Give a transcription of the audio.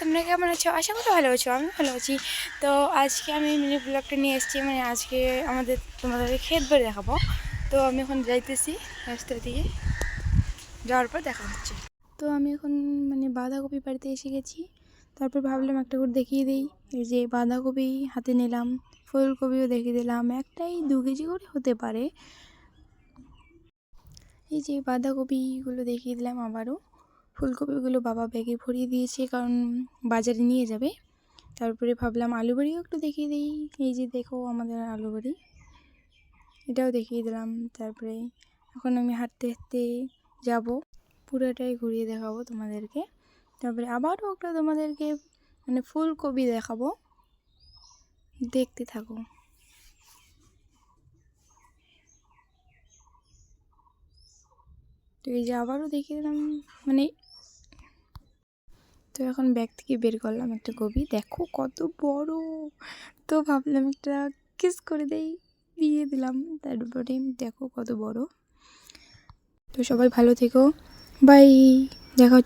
তোমরা কেমন আছো? আশা করি ভালো আছো আমি ভালো আছি। তো আজকে আমি মিনি ব্লগটা নিয়ে এসেছি মানে আজকে আমাদের তোমাদের ক্ষেত বাড়ি দেখাবো। তো আমি এখন যাইতেছি, রাস্তা দিয়ে। যাওয়ার পর দেখা হচ্ছে। তো আমি এখন মানে বাঁধাকপি বাড়িতে এসে গেছি। তারপর ভাবলাম একটা করে দেখিয়ে দিই। এই যে বাঁধাকপি হাতে নিলাম, ফুলকপিও দেখিয়ে দিলাম, একটাই দু কেজি করে হতে পারে। এই যে বাঁধাকপিগুলো দেখিয়ে দিলাম আবারও। ফুলকপিগুলো বাবা ব্যাগে ভরিয়ে দিয়েছে, কারণ বাজারে নিয়ে যাবে। তারপরে ভাবলাম আলু বাড়িও একটু দেখিয়ে দিই। এই যে দেখো আমাদের আলু বাড়ি। এটাও দেখিয়ে দিলাম। তারপরে এখন আমি হাঁটতে হাঁটতে যাব। পুরোটাই ঘুরিয়ে দেখাবো তোমাদেরকে। তারপরে আবারও একটা তোমাদেরকে মানে ফুলকপি দেখাবো। দেখতে থাকো। তো এই যে আবারও দেখিয়ে দিলাম। মানে তো এখন ব্যাগ থেকে বের করলাম একটা কবি। দেখো কত বড়। তো ভাবলাম একটা কিস করে দেই, দিয়ে দিলাম। তারপরে দেখো কত বড়। তো সবাই ভালো থেকো। বাই। দেখা